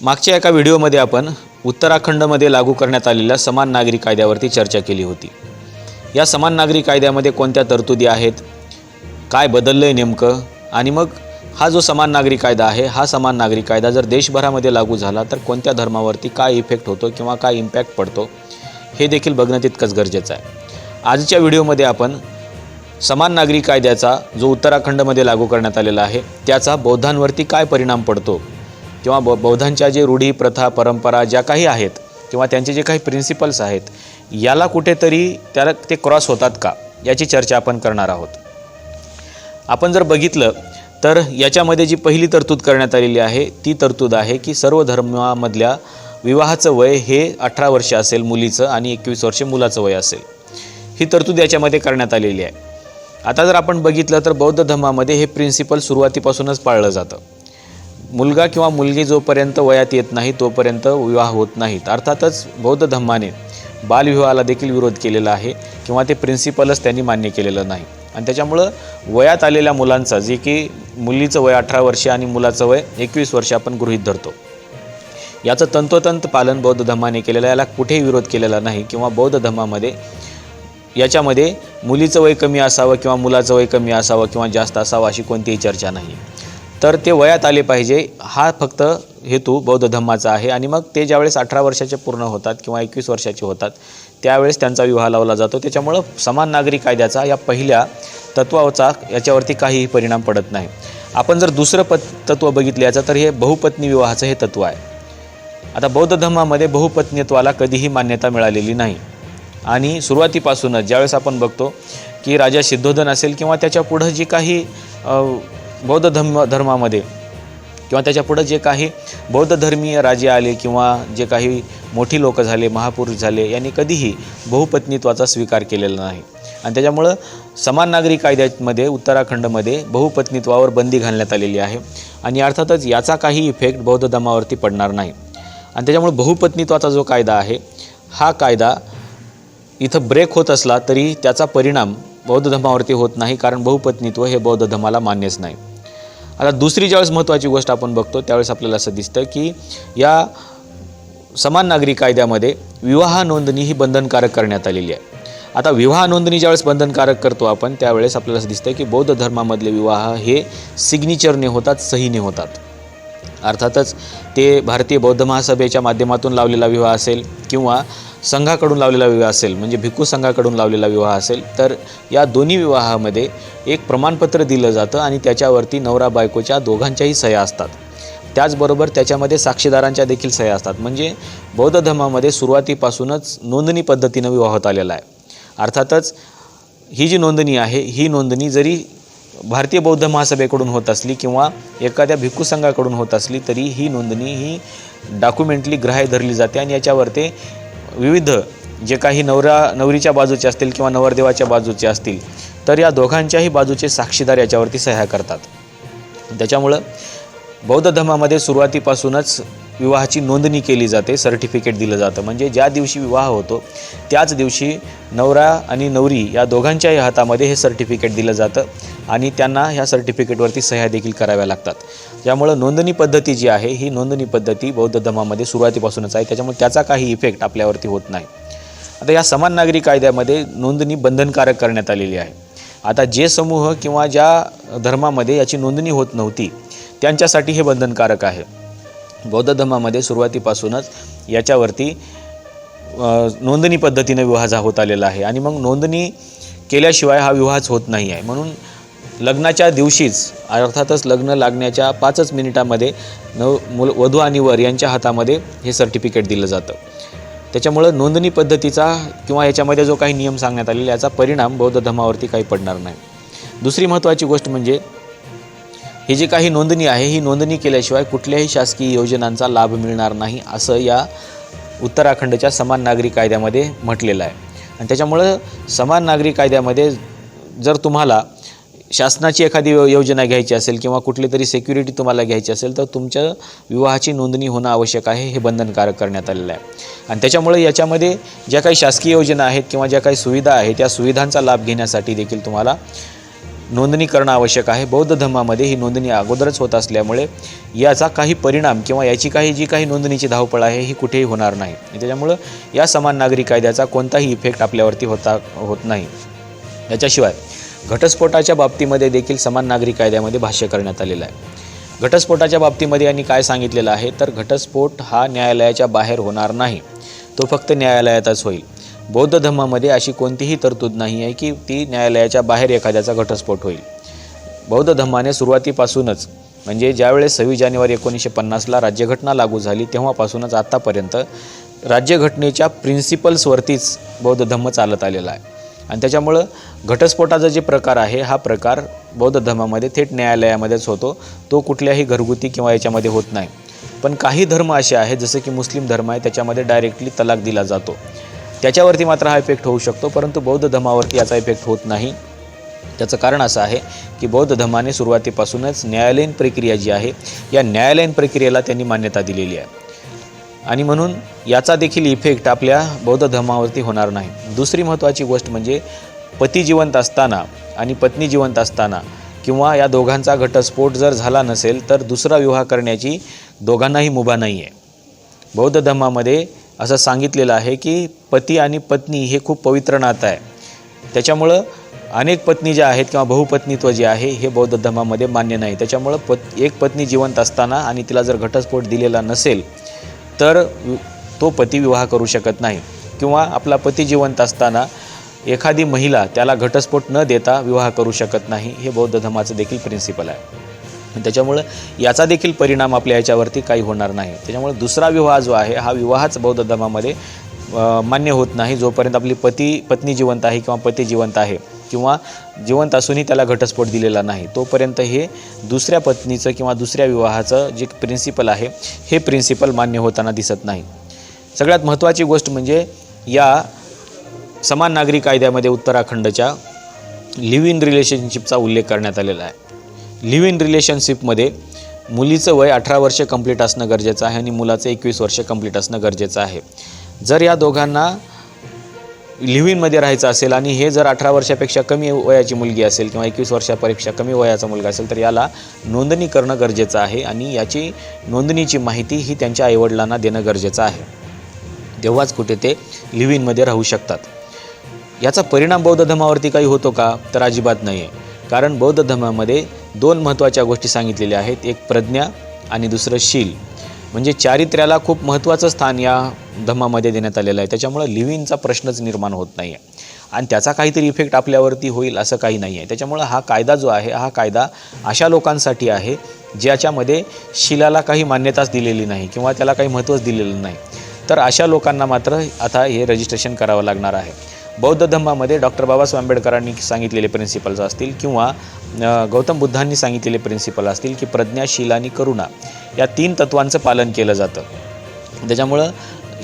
मागच्या एका व्हिडिओमध्ये आपण उत्तराखंडमध्ये लागू करण्यात आलेल्या समान नागरी कायद्यावरती चर्चा केली होती. या समान नागरी कायद्यामध्ये कोणत्या तरतुदी आहेत? काय बदललं आहे नेमकं? आणि मग हा जो समान नागरी कायदा आहे हा समान नागरी कायदा जर देशभरामध्ये लागू झाला तर कोणत्या धर्मावरती काय इफेक्ट होतो किंवा काय इम्पॅक्ट पडतो हे देखील बघणं तितकंच गरजेचं आहे. आजच्या व्हिडिओमध्ये आपण समान नागरी कायद्याचा जो उत्तराखंडमध्ये लागू करण्यात आलेला आहे त्याचा बौद्धांवरती काय परिणाम पडतो किंवा ब बौद्धांच्या जे रूढी प्रथा परंपरा ज्या काही आहेत किंवा त्यांचे जे काही प्रिन्सिपल्स आहेत याला कुठेतरी त्याला ते क्रॉस होतात का? याची चर्चा आपण करणार आहोत. आपण जर बघितलं तर याच्यामध्ये जी पहिली तरतूद करण्यात आलेली आहे ती तरतूद आहे की सर्व धर्मामधल्या विवाहाचं वय हे अठरा वर्ष असेल मुलीचं आणि एकवीस वर्ष मुलाचं वय असेल. ही तरतूद याच्यामध्ये करण्यात आलेली आहे. आता जर आपण बघितलं तर बौद्ध धर्मामध्ये हे प्रिन्सिपल सुरुवातीपासूनच पाळलं जातं. मुलगा किंवा मुलगी जोपर्यंत वयात येत नाही तोपर्यंत विवाह होत नाहीत अर्थातच बौद्ध धम्माने बालविवाहाला देखील विरोध केलेला आहे किंवा ते प्रिन्सिपलच त्यांनी मान्य केलेलं नाही. आणि त्याच्यामुळं वयात आलेल्या मुलांचा जे की मुलीचं वय अठरा वर्ष आणि मुलाचं वय एकवीस वर्ष आपण गृहीत धरतो. याचं तंतोतंत पालन बौद्ध धम्माने केलेलं आहे. याला कुठेही विरोध केलेला नाही किंवा बौद्ध धम्मामध्ये याच्यामध्ये मुलीचं वय कमी असावं किंवा मुलाचं वय कमी असावं किंवा जास्त असावं अशी कोणतीही चर्चा नाही तर ते वयात आले पाहिजे. हा फक्त हेतू बौद्ध धम्माचा आहे आणि मग ते ज्यावेळेस अठरा वर्षाचे पूर्ण होतात किंवा एकवीस वर्षाचे होतात त्यावेळेस त्यांचा विवाह लावला जातो. त्याच्यामुळं समान नागरी कायद्याचा या पहिल्या तत्वाचा याच्यावरती काहीही परिणाम पडत नाही. आपण जर दुसरं पत तत्व बघितलं याचं तर हे बहुपत्नी विवाहाचं हे तत्व आहे. आता बौद्ध धर्मामध्ये बहुपत्नीत्वाला कधीही मान्यता मिळालेली नाही. आणि सुरुवातीपासूनच ज्यावेळेस आपण बघतो की राजा सिद्धोधन असेल किंवा त्याच्या पुढं जी काही बौद्ध धर्म धर्मामध्ये किंवा त्याच्या पुढं जे काही बौद्ध धर्मीय राजे आले किंवा जे काही मोठी लोक झाले महापुरुष झाले यांनी कधीही बहुपत्नीत्वाचा स्वीकार केलेला नाही. आणि त्याच्यामुळं समान नागरी कायद्यामध्ये उत्तराखंडमध्ये बहुपत्नीत्वावर बंदी घालण्यात आलेली आहे. आणि अर्थातच याचा काही इफेक्ट बौद्ध धर्मावरती पडणार नाही. आणि त्याच्यामुळे बहुपत्नीत्वाचा जो कायदा आहे हा कायदा इथं ब्रेक होत असला तरी त्याचा परिणाम बौद्ध धर्मावरती होत नाही कारण बहुपत्नीत्व हे बौद्ध धर्माला मान्यच नाही. आता दुसरी ज्यावेळेस महत्त्वाची गोष्ट आपण बघतो त्यावेळेस आपल्याला असं दिसतं की या समान नागरी कायद्यामध्ये विवाह नोंदणी ही बंधनकारक करण्यात आलेली आहे. आता विवाह नोंदणी ज्यावेळेस बंधनकारक करतो आपण त्यावेळेस आपल्याला असं दिसतं की बौद्ध धर्मामधले विवाह हे सिग्नेचरने होतात सहीने होतात. अर्थातच ते भारतीय बौद्ध महासभेच्या माध्यमातून लावलेला विवाह असेल किंवा संघाकडून लावलेला विवाह असेल म्हणजे भिक्खू संघाकडून लावलेला विवाह असेल तर या दोन्ही विवाहामध्ये एक प्रमाणपत्र दिलं जातं आणि त्याच्यावरती नवरा बायकोच्या दोघांच्याही सह्या असतात. त्याचबरोबर त्याच्यामध्ये साक्षीदारांच्या देखील सह्या असतात. म्हणजे बौद्ध धर्मामध्ये सुरुवातीपासूनच नोंदणी पद्धतीनं विवाह होत आलेला आहे. अर्थातच ही जी नोंदणी आहे ही नोंदणी जरी भारतीय बौद्ध महासभेकडून होत असली किंवा एखाद्या भिक्खू संघाकडून होत असली तरी ही नोंदणी ही डॉक्युमेंटली ग्राह्य धरली जाते आणि याच्यावर ते विविध जे काही नवरा नवरीच्या बाजूचे असतील किंवा नवरदेवाच्या बाजूचे असतील तर या दोघांच्याही बाजूचे साक्षीदार याच्यावरती सह्या करतात. त्याच्यामुळं बौद्ध धर्मामध्ये सुरुवातीपासूनच विवाहाची नोंदणी केली जाते सर्टिफिकेट दिलं जातं. म्हणजे ज्या दिवशी विवाह होतो त्याच दिवशी नवरा आणि नवरी या दोघांच्याही हातामध्ये हे सर्टिफिकेट दिलं जातं आणि त्यांना ह्या सर्टिफिकेटवरती सह्या देखील कराव्या लागतात. त्यामुळं नोंदणी पद्धती जी आहे ही नोंदणी पद्धती बौद्ध धर्मामध्ये सुरुवातीपासूनच आहे. त्याच्यामुळे त्याचा काही इफेक्ट आपल्यावरती होत नाही. आता या समान नागरी कायद्यामध्ये नोंदणी बंधनकारक करण्यात आलेली आहे. आता जे समूह किंवा ज्या धर्मामध्ये याची नोंदणी होत नव्हती त्यांच्यासाठी हे बंधनकारक आहे. बौद्ध धर्मामध्ये सुरुवातीपासूनच याच्यावरती नोंदणी पद्धतीने विवाह जा होत आलेला आहे. आणि मग नोंदणी केल्याशिवाय हा विवाहच होत नाही आहे. म्हणून लग्नाच्या दिवशीच अर्थातच लग्न लागण्याच्या पाचच मिनिटामध्ये नव मुल वधू आणि वर यांच्या हातामध्ये हे सर्टिफिकेट दिलं जातं. त्याच्यामुळं नोंदणी पद्धतीचा किंवा याच्यामध्ये जो काही नियम सांगण्यात आलेला याचा परिणाम बौद्ध धर्मावरती काही पडणार नाही. दुसरी महत्त्वाची गोष्ट म्हणजे ही जी काही नोंदणी आहे ही नोंदणी केल्याशिवाय कुठल्याही शासकीय योजनांचा लाभ मिळणार नाही असं या उत्तराखंडच्या समान नागरी कायद्यामध्ये म्हटलेलं आहे. आणि त्याच्यामुळं समान नागरी कायद्यामध्ये जर तुम्हाला शासनाची एखादी योजना घ्यायची असेल किंवा कुठली तरी सेक्युरिटी तुम्हाला घ्यायची असेल तर तुमच्या विवाहाची नोंदणी होणं आवश्यक आहे हे बंधनकारक करण्यात आलेलं आहे. आणि त्याच्यामुळे याच्यामध्ये ज्या काही शासकीय योजना आहेत किंवा ज्या काही सुविधा आहेत त्या सुविधांचा लाभ घेण्यासाठी देखील तुम्हाला नोंदणी करणं आवश्यक आहे. बौद्ध धर्मामध्ये ही नोंदणी अगोदरच होत असल्यामुळे याचा काही परिणाम किंवा याची काही जी काही नोंदणीची धावपळ आहे ही कुठेही होणार नाही. त्याच्यामुळं या समान नागरी कायद्याचा कोणताही इफेक्ट आपल्यावरती होता होत नाही. याच्याशिवाय घटस्फोटाच्या बाबतीमध्ये देखील समान नागरी कायद्यामध्ये भाष्य करण्यात आलेलं आहे. घटस्फोटाच्या बाबतीमध्ये यांनी काय सांगितलेलं आहे? तर घटस्फोट हा न्यायालयाच्या बाहेर होणार नाही. तो फक्त न्यायालयातच होईल. बौद्ध धर्मामध्ये अशी कोणतीही तरतूद नाही आहे की ती न्यायालयाच्या बाहेर एखाद्याचा घटस्फोट होईल. बौद्ध धर्माने सुरुवातीपासूनच म्हणजे ज्यावेळेस सव्वीस जानेवारी एकोणीसशे पन्नासला राज्यघटना लागू झाली तेव्हापासूनच आत्तापर्यंत राज्यघटनेच्या प्रिन्सिपल्सवरतीच बौद्ध धर्म चालत आलेला आहे. आणि त्याच्यामुळं घटस्फोटाचा जे प्रकार आहे हा प्रकार बौद्ध धर्मामध्ये थेट न्यायालयामध्येच होतो. तो कुठल्याही घरगुती किंवा याच्यामध्ये होत नाही. पण काही धर्म असे आहेत जसं की मुस्लिम धर्म आहे त्याच्यामध्ये डायरेक्टली तलाक दिला जातो. त्याच्यावरती मात्र हा इफेक्ट होऊ शकतो. परंतु बौद्ध धर्मावरती याचा इफेक्ट होत नाही. त्याचं कारण असं आहे की बौद्ध धर्माने सुरुवातीपासूनच न्यायालयीन प्रक्रिया जी आहे या न्यायालयीन प्रक्रियेला त्यांनी मान्यता दिलेली आहे. आणि म्हणून याचा देखील इफेक्ट आपल्या बौद्ध धर्मावरती होणार नाही. दुसरी महत्त्वाची गोष्ट म्हणजे पती जिवंत असताना आणि पत्नी जिवंत असताना किंवा या दोघांचा घटस्फोट जर झाला नसेल तर दुसरा विवाह करण्याची दोघांनाही मुभा नाही आहे बौद्ध धर्मामध्ये असं सांगितलेलं आहे की पती आणि पत्नी हे खूप पवित्र नातं आहे. त्याच्यामुळं अनेक पत्नी ज्या आहेत किंवा बहुपत्नीत्व जे आहे हे बौद्ध धर्मामध्ये मान्य नाही. त्याच्यामुळं पत एक पत्नी जिवंत असताना आणि तिला जर घटस्फोट दिलेला नसेल तर तो पती विवाह करू शकत नाही. किंवा आपला पती जिवंत असताना एखादी महिला त्याला घटस्फोट न देता विवाह करू शकत नाही हे बौद्ध धर्माचं देखील प्रिन्सिपल आहे. त्याच्यामुळं याचा देखील परिणाम आपल्या याच्यावरती काही होणार नाही. त्याच्यामुळे दुसरा विवाह जो आहे हा विवाहच बौद्ध धर्मामध्ये मान्य होत नाही. जोपर्यंत आपली पती पत्नी जिवंत आहे किंवा पती जिवंत आहे किंवा जिवंत असूनही त्याला घटस्फोट दिलेला नाही तोपर्यंत हे दुसऱ्या पत्नीचं किंवा दुसऱ्या विवाहाचं जे प्रिन्सिपल आहे हे प्रिन्सिपल मान्य होताना दिसत नाही. सगळ्यात महत्त्वाची गोष्ट म्हणजे या समान नागरी कायद्यामध्ये उत्तराखंडच्या लिव्ह इन रिलेशनशिपचा उल्लेख करण्यात आलेला आहे. लिव्ह इन रिलेशनशिपमध्ये मुलीचं वय अठरा वर्ष कंप्लीट असणं गरजेचं आहे आणि मुलाचं एकवीस वर्ष कंप्लीट असणं गरजेचं आहे. जर या दोघांना लिव्ह इनमध्ये राहायचं असेल आणि हे जर अठरा वर्षापेक्षा कमी वयाची मुलगी असेल किंवा एकवीस वर्षापेक्षा कमी वयाचा मुलगा असेल तर याला नोंदणी करणं गरजेचं आहे आणि याची नोंदणीची माहिती ही त्यांच्या आईवडिलांना देणं गरजेचं आहे. तेव्हाच कुठे ते लिव्ह इनमध्ये राहू शकतात. याचा परिणाम बौद्ध धर्मावरती काही होतो का? तर अजिबात नाही आहे कारण बौद्ध धर्मामध्ये दोन महत्त्वाच्या गोष्टी सांगितलेल्या आहेत. एक प्रज्ञा आणि दुसरं शील. म्हणजे चारित्र्याला खूप महत्त्वाचं स्थान या धम्मामध्ये देण्यात आलेलं आहे. त्याच्यामुळं लिव्हिंगचा प्रश्नच निर्माण होत नाही आहे आणि त्याचा काहीतरी इफेक्ट आपल्यावरती होईल असं काही नाही आहे त्याच्यामुळं हा कायदा जो आहे हा कायदा अशा लोकांसाठी आहे ज्याच्यामध्ये शिलाला काही मान्यताच दिलेली नाही किंवा त्याला काही महत्त्वच दिलेलं नाही. तर अशा लोकांना मात्र आता हे रजिस्ट्रेशन करावं लागणार आहे. बौद्ध धर्मामध्ये डॉक्टर बाबासाहेब आंबेडकरांनी सांगितलेले प्रिन्सिपल्स असतील किंवा गौतम बुद्धांनी सांगितलेले प्रिन्सिपल असतील की प्रज्ञा शील आणि करुणा या तीन तत्वांचं पालन केलं जातं. त्याच्यामुळं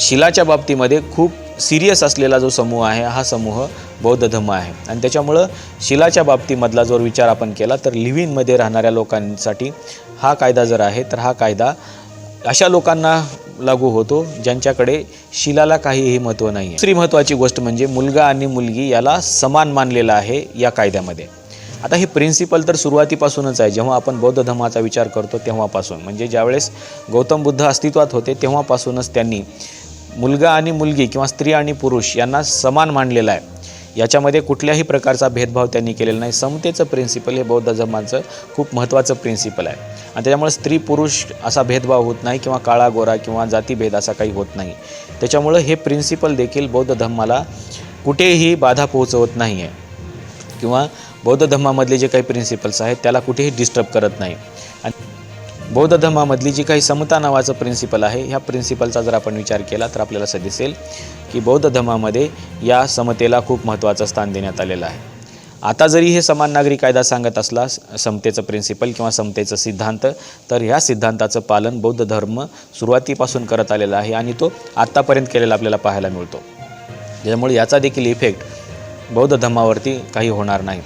शिलाच्या बाबतीमध्ये खूप सिरियस असलेला जो समूह आहे हा समूह बौद्ध धर्म आहे. आणि त्याच्यामुळं शिलाच्या बाबतीमधला जर विचार आपण केला तर लिव्हिनमध्ये राहणाऱ्या लोकांसाठी हा कायदा जर आहे तर हा कायदा अशा लोकांना लागू होतो ज्यांच्याकडे शिलाला काहीही महत्त्व नाही आहे दुसरी महत्त्वाची गोष्ट म्हणजे मुलगा आणि मुलगी याला समान मानलेला आहे या कायद्यामध्ये. आता हे प्रिन्सिपल तर सुरुवातीपासूनच आहे. जेव्हा आपण बौद्ध धर्माचा विचार करतो तेव्हापासून. म्हणजे ज्यावेळेस गौतम बुद्ध अस्तित्वात होते तेव्हापासूनच त्यांनी मुलगा आणि मुलगी किंवा स्त्री आणि पुरुष यांना समान मानलेला आहे. याच्यामध्ये कुठल्याही प्रकारचा भेदभाव त्यांनी केलेला नाही. समतेचं प्रिन्सिपल हे बौद्ध धर्माचं खूप महत्त्वाचं प्रिन्सिपल आहे. आणि त्याच्यामुळे स्त्री पुरुष असा भेदभाव होत नाही किंवा काळा गोरा किंवा जातीभेद असा काही होत नाही. त्याच्यामुळं हे प्रिन्सिपल देखील बौद्ध धर्माला कुठेही बाधा पोहोचवत नाही आहे किंवा बौद्ध धर्मामधले जे काही प्रिन्सिपल्स आहेत त्याला कुठेही डिस्टर्ब करत नाही. बौद्ध धर्मामधली जी काही समता नावाचं प्रिन्सिपल आहे ह्या प्रिन्सिपलचा जर आपण विचार केला तर आपल्याला असं दिसेल की बौद्ध धर्मामध्ये या समतेला खूप महत्त्वाचं स्थान देण्यात आलेलं आहे. आता जरी हे समान नागरी कायदा सांगत असला समतेचं प्रिन्सिपल किंवा समतेचं सिद्धांत तर ह्या सिद्धांताचं पालन बौद्ध धर्म सुरुवातीपासून करत आलेला आहे आणि तो आत्तापर्यंत केलेला आपल्याला पाहायला मिळतो. त्याच्यामुळे याचा देखील इफेक्ट बौद्ध धर्मावरती काही होणार नाही.